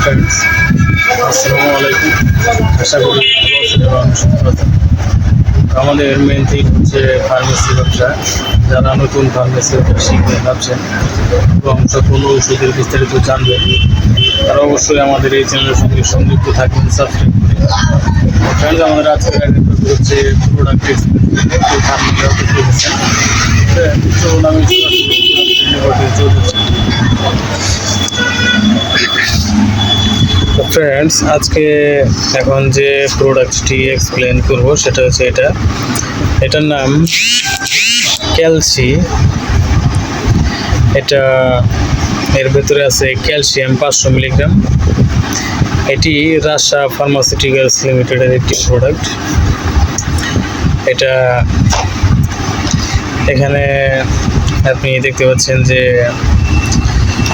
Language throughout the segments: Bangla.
আসসালামু আলাইকুম আশা করি আমাদের মেন থিং হচ্ছে ফার্মেসি ব্যবসা। যারা নতুন ফার্মেসি ব্যবসা শিখতে ভাবছেন এবং সকল ওষুধের বিস্তারিত জানবেন, তারা অবশ্যই আমাদের এই চ্যানেলের সঙ্গে সংযুক্ত থাকবেন সাবস্ক্রাইব করে ফ্রেন্ডস আমাদের আজকের হচ্ছে প্রোডাক্ট ফার্মেসি চলুন আমি ফ্রেন্ডস আজকে এখন যে প্রোডাক্টটি এক্সপ্লেন করব সেটা হচ্ছে এটা। এটার নাম ক্যালসি। এটা এর ভেতরে আছে ক্যালসিয়াম পাঁচশো মিলিগ্রাম। এটি রাশা ফার্মাসিউটিক্যালস লিমিটেডের একটি প্রোডাক্ট এটা এখানে আপনি দেখতে পাচ্ছেন যে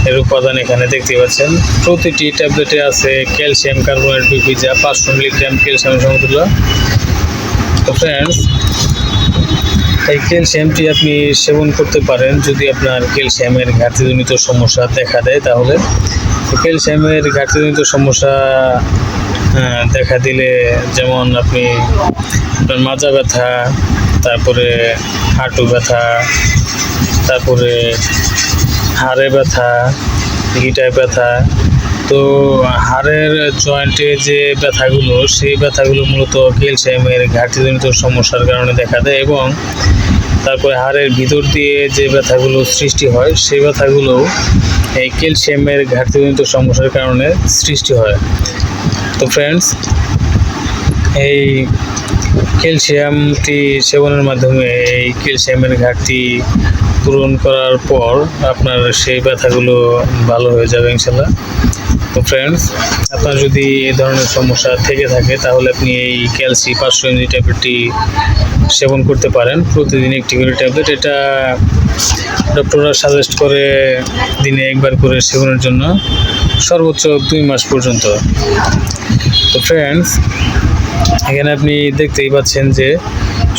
এর উপাদান এখানে দেখতে পাচ্ছেন। প্রতিটি ট্যাবলেটে আছে ক্যালসিয়াম, কার্বনেট বিপিজা পাঁচশো মিলিগ্রাম ক্যালসিয়াম সমতুল্য। তো ফ্রেন্ডস এই ক্যালসিয়ামটি আপনি সেবন করতে পারেন যদি আপনার ক্যালসিয়ামের ঘাটতিজনিত সমস্যা দেখা দেয় তাহলে। ক্যালসিয়ামের ঘাটতিজনিত সমস্যা দেখা দিলে যেমন আপনি আপনার মাজা ব্যথা, তারপরে হাঁটু ব্যথা, তারপরে হাড়ে ব্যথা, গিটায় ব্যথা। তো হাড়ের জয়েন্টে যে ব্যথাগুলো, সেই ব্যথাগুলো মূলত ক্যালসিয়ামের ঘাটতিজনিত সমস্যার কারণে দেখা দেয় এবং তারপরে হাড়ের ভিতর দিয়ে যে ব্যথাগুলো সৃষ্টি হয়, সেই ব্যথাগুলো এই ক্যালসিয়ামের ঘাটতিজনিত সমস্যার কারণে সৃষ্টি হয়। তো ফ্রেন্ডস এই ক্যালসিয়ামটি সেবনের মাধ্যমে এই ক্যালসিয়ামের ঘাটতি পূরণ করার পর আপনার সেই ব্যথাগুলো ভালো হয়ে যাবে ইনশাল্লাহ। তো ফ্রেন্ডস আপনার যদি এই ধরনের সমস্যা থেকে থাকে, তাহলে আপনি এই ক্যালসি পাঁচশো এমজি ট্যাবলেটটি সেবন করতে পারেন। প্রতিদিন একটি করে ট্যাবলেট এটা ডক্টররা সাজেস্ট করে দিনে একবার করে সেবনের জন্য, সর্বোচ্চ দুই মাস পর্যন্ত। তো ফ্রেন্ডস এখানে আপনি দেখতেই পাচ্ছেন যে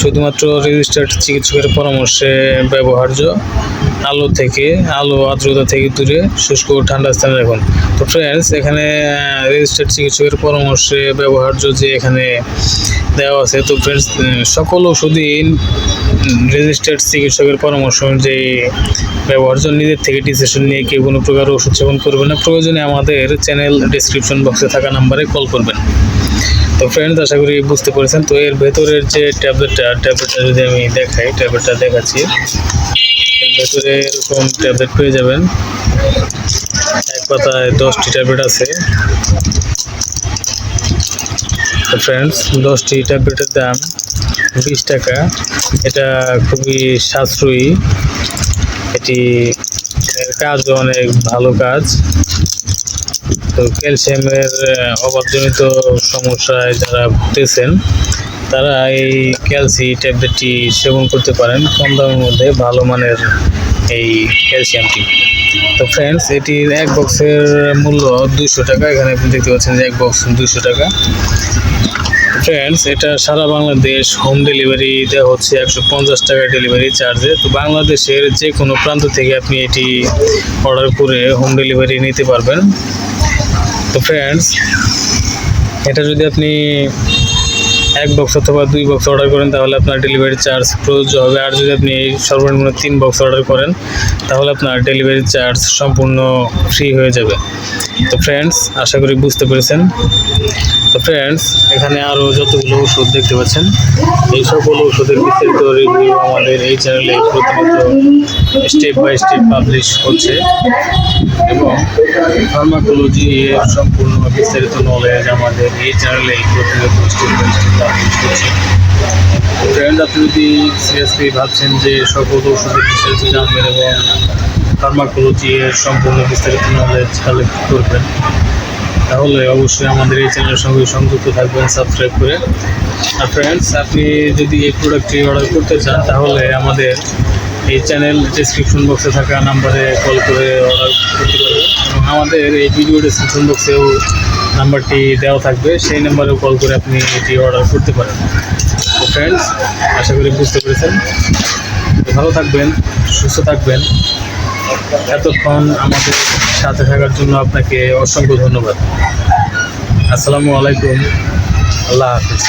শুধুমাত্র রেজিস্টার্ড চিকিৎসকের পরামর্শে ব্যবহার্য আলো থেকে, আলো আর্দ্রতা থেকে দূরে শুষ্ক ঠান্ডা স্থানে রাখুন। তো ফ্রেন্ডস এখানে রেজিস্টার্ড চিকিৎসকের পরামর্শে ব্যবহার্য যে এখানে দেওয়া আছে, তো ফ্রেন্ডস সকল ওষুধই রেজিস্টার্ড চিকিৎসকের পরামর্শ অনুযায়ী ব্যবহার্য। নিজের থেকে ডিসিশন নিয়ে কেউ কোনো প্রকার ওষুধ সেবন করবে না। প্রয়োজনে আমাদের চ্যানেল ডিসক্রিপশন বক্সে থাকা নাম্বারে কল করবেন। তো ফ্রেন্ডস আশা করি বুঝতে পেরেছেন। তো এর ভেতরের যে ট্যাবলেটটা ট্যাবলেটটা যদি আমি দেখাই ট্যাবলেটটা দেখাচ্ছি। এর ভেতরে এরকম ট্যাবলেট পেয়ে যাবেন। এক পাতায় দশটি ট্যাবলেট আছে। তো ফ্রেন্ডস দশটি ট্যাবলেটের দাম বিশ টাকা। এটা খুবই সাশ্রয়ী। এটি এর কাজও অনেক ভালো কাজ। তো ক্যালসিয়ামের অভাবজনিত সমস্যায় যারা ভুগতেছেন, তারা এই ক্যালসি ট্যাবলেটটি সেবন করতে পারেন। কম দামের মধ্যে ভালো মানের এই ক্যালসিয়ামটি। তো ফ্রেন্ডস এটির এক বক্সের মূল্য দুইশো টাকা। এখানে আপনি দেখতে পাচ্ছেন যে এক বক্স দুইশো টাকা। ফ্রেন্ডস এটা সারা বাংলাদেশ হোম ডেলিভারি দেওয়া হচ্ছে একশো পঞ্চাশ টাকা ডেলিভারি চার্জে তো বাংলাদেশের যে কোনো প্রান্ত থেকে আপনি এটি অর্ডার করে হোম ডেলিভারি নিতে পারবেন। তো ফ্রেন্ডস এটা যদি আপনি এক বক্স অথবা দুই বক্স অর্ডার করেন, তাহলে আপনার ডেলিভারি চার্জ প্রযোজ্য হবে। আর যদি আপনি সর্বনিম্ন তিন বক্স অর্ডার করেন, তাহলে আপনার ডেলিভারি চার্জ সম্পূর্ণ ফ্রি হয়ে যাবে। তো ফ্রেন্ডস আশা করি বুঝতে পেরেছেন। তো ফ্রেন্ডস এখানে আরও যতগুলো ওষুধ দেখতে পাচ্ছেন, এই সকল ওষুধের বিস্তারিত রিভিউ আমাদের এই চ্যানেলে প্রতিনিয়ত স্টেপ বাই স্টেপ পাবলিশ হচ্ছে। এবং ফার্মাকোলজি সম্পূর্ণ বিস্তারিত নলেজ আমাদের এই চ্যানেলে প্রতিনিয়ত স্টেপ বাই স্টেপ ফ্রেন্ড আপনি যদি সিরিয়াসলি ভাবছেন যে সকল ওষুধের বিস্তারিত জানবেন এবং ফার্মাকোলজি এর সম্পূর্ণ বিস্তারিত নলেজ কালেক্ট করবেন। তাহলে অবশ্যই আমাদের এই চ্যানেলের সঙ্গে সংযুক্ত থাকবেন সাবস্ক্রাইব করে। আর ফ্রেন্ডস আপনি যদি এই প্রোডাক্টটি অর্ডার করতে চান, তাহলে আমাদের এই চ্যানেল ডিসক্রিপশন বক্সে থাকা নাম্বারে কল করে অর্ডার করতে পারবেন। এবং আমাদের এই ভিডিও ডিসক্রিপশন বক্সেও নাম্বারটি দেওয়া থাকবে, সেই নাম্বারে কল করে আপনি এটি অর্ডার করতে পারেন। তো ফ্রেন্ডস আশা করি বুঝতে পেরেছেন। ভালো থাকবেন, সুস্থ থাকবেন। এতক্ষণ আমাদের সাথে থাকার জন্য আপনাকে অসংখ্য ধন্যবাদ। আসসালামু আলাইকুম, আল্লাহ হাফিজ।